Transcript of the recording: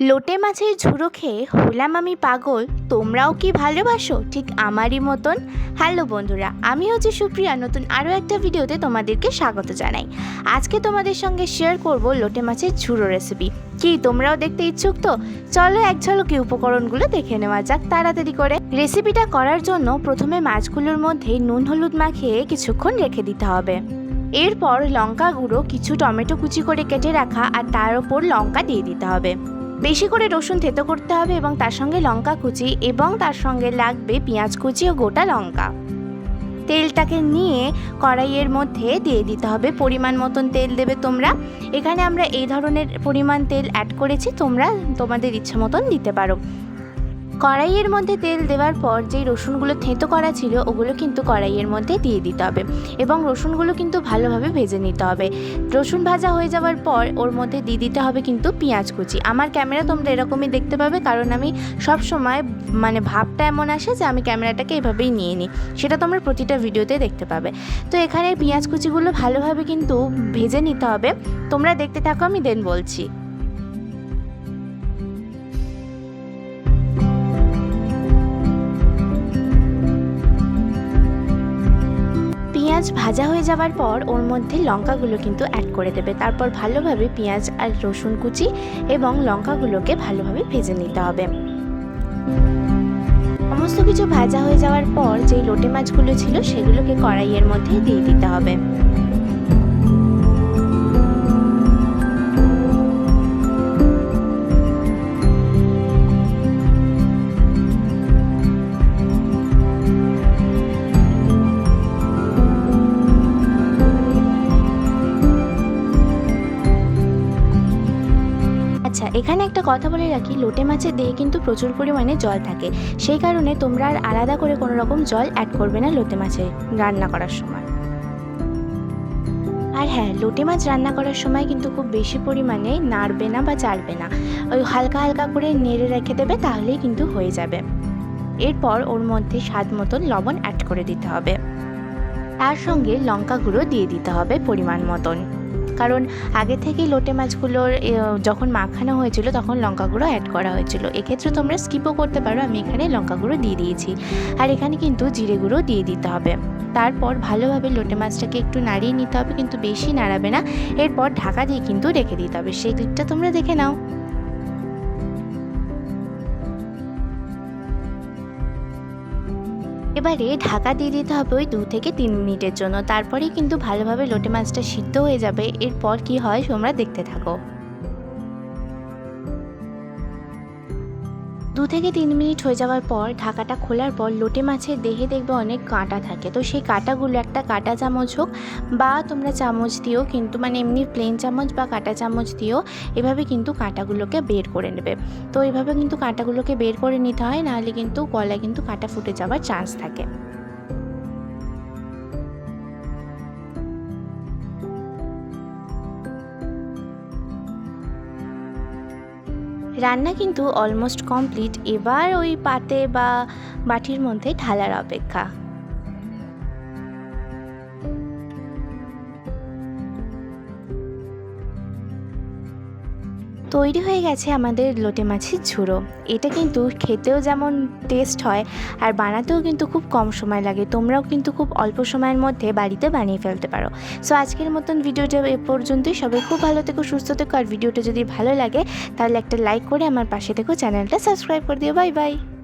লোটে মাছের ঝুড়ো খেয়ে হলাম আমি পাগল, তোমরাও কি ভালোবাসো? ঠিক আমারই মতন। হ্যালো বন্ধুরা, আমি হচ্ছে সুপ্রিয়া, নতুন আরও একটা ভিডিওতে তোমাদেরকে স্বাগত জানাই। আজকে তোমাদের সঙ্গে শেয়ার করব লোটে মাছের ঝুড়ো রেসিপি কি, তোমরাও দেখতে ইচ্ছুক তো? চলো এক ঝলকে উপকরণগুলো দেখে নেওয়া যাক তাড়াতাড়ি করে। রেসিপিটা করার জন্য প্রথমে মাছগুলোর মধ্যে নুন হলুদ মাখিয়ে কিছুক্ষণ রেখে দিতে হবে। এরপর লঙ্কা গুঁড়ো, কিছু টমেটো কুচি করে কেটে রাখা আর তার ওপর লঙ্কা দিয়ে দিতে হবে। বেশি করে রসুন থেতো করতে হবে এবং তার সঙ্গে লঙ্কা কুচি এবং তার সঙ্গে লাগবে পেঁয়াজ কুচি ও গোটা লঙ্কা। তেলটাকে নিয়ে কড়াইয়ের মধ্যে দিয়ে দিতে হবে পরিমাণ মতন তেল দেবে তোমরা। এখানে আমরা এই ধরনের পরিমাণ তেল অ্যাড করেছি, তোমরা তোমাদের ইচ্ছে মতন দিতে পারো। কড়াইয়ের মধ্যে তেল দেওয়ার পর যেই রসুনগুলো থেঁতো করা ছিল, ওগুলো কিন্তু কড়াইয়ের মধ্যে দিয়ে দিতে হবে এবং রসুনগুলো কিন্তু ভালোভাবে ভেজে নিতে হবে। রসুন ভাজা হয়ে যাওয়ার পর ওর মধ্যে দিয়ে দিতে হবে কিন্তু পেঁয়াজ কুচি। আমার ক্যামেরা তোমরা এরকমই দেখতে পাবে কারণ আমি সব সময় মানে ভাবটা এমন আসে যে আমি ক্যামেরাটাকে এভাবেই নিয়ে নিই। সেটা তোমরা প্রতিটা ভিডিওতে দেখতে পাবে। তো এখানে পেঁয়াজ কুচিগুলো ভালোভাবে কিন্তু ভেজে নিতে হবে। তোমরা দেখতে থাকো, আমি দেন বলছি। পেঁয়াজ ভাজা হয়ে যাওয়ার পর ওর মধ্যে লঙ্কাগুলো কিন্তু অ্যাড করে দেবে। তারপর ভালোভাবে পেঁয়াজ আর রসুন কুচি এবং লঙ্কাগুলোকে ভালোভাবে ভেজে নিতে হবে। সমস্ত কিছু ভাজা হয়ে যাওয়ার পর যেই লোটে মাছগুলো ছিল সেগুলোকে কড়াইয়ের মধ্যে দিয়ে দিতে হবে। এখানে একটা কথা বলে রাখি, লোটে মাছের দেহে কিন্তু প্রচুর পরিমাণে জল থাকে। সেই কারণে তোমরা আর আলাদা করে কোনো রকম জল অ্যাড করবে না লোটে মাছে রান্না করার সময়। আর হ্যাঁ লোটে মাছ রান্না করার সময় কিন্তু খুব বেশি পরিমাণে নাড়বে না বা চাড়বে না। ওই হালকা হালকা করে নেড়ে রেখে দেবে, তাহলেই কিন্তু হয়ে যাবে। এরপর ওর মধ্যে স্বাদ মতন লবণ অ্যাড করে দিতে হবে। তার সঙ্গে লঙ্কা গুঁড়ো দিয়ে দিতে হবে পরিমাণ মতন। কারণ আগে থেকেই লোটে মাছগুলোর যখন মাখানো হয়েছিল তখন লঙ্কা গুঁড়ো অ্যাড করা হয়েছিল। এক্ষেত্রে তোমরা স্কিপও করতে পারো, আমি এখানে লঙ্কা গুঁড়ো দিয়ে দিয়েছি। আর এখানে কিন্তু জিরে গুঁড়ো দিয়ে দিতে হবে। তারপর ভালোভাবে লোটে মাছটাকে একটু নাড়িয়ে নিতে হবে, কিন্তু বেশি নাড়াবে না। এরপর ঢাকা দিয়ে কিন্তু রেখে দিতে হবে। সেই ক্লিপটা তোমরা দেখে নাও। এবারে ঢাকা দিয়ে দিতে হবে ওই দু থেকে তিন মিনিটের জন্য। তারপরেই কিন্তু ভালোভাবে লোটে মাছটা সিদ্ধ হয়ে যাবে। এরপর কি হয়, তোমরা দেখতে থাকো। দু থেকে তিন মিনিট হয়ে যাওয়ার পর ঢাকাটা খোলার পর লোটে মাছের দেহে দেখবে অনেক কাঁটা থাকে। তো সেই কাঁটাগুলো একটা কাঁটা চামচ হোক বা তোমরা চামচ দিও কিন্তু মানে এমনি প্লেন চামচ বা কাঁটা চামচ দিও এভাবে কিন্তু কাঁটাগুলোকে বের করে নেবে। তো এভাবে কিন্তু কাঁটাগুলোকে বের করে নিতে হয়, নাহলে কিন্তু গলায় কিন্তু কাঁটা ফুটে যাওয়ার চান্স থাকে। রান্না কিন্তু অলমোস্ট কমপ্লিট এবার ওই পাতে বা বাটির মধ্যে ঢালার অপেক্ষা। তৈরি হয়ে গেছে আমাদের লোটে মাছের ঝুড়ো। এটা কিন্তু খেতেও যেমন টেস্ট হয়, আর বানাতেও কিন্তু খুব কম সময় লাগে। তোমরাও কিন্তু খুব অল্প সময়ের মধ্যে বাড়িতে বানিয়ে ফেলতে পারো। সো আজকের মতন ভিডিওটা এ পর্যন্তই। সবাই খুব ভালো থেকো, সুস্থ থেকো। আর ভিডিওটা যদি ভালো লাগে, তাহলে একটা লাইক করে আমার পাশে থেকো। চ্যানেলটা সাবস্ক্রাইব করে দিও। Bye bye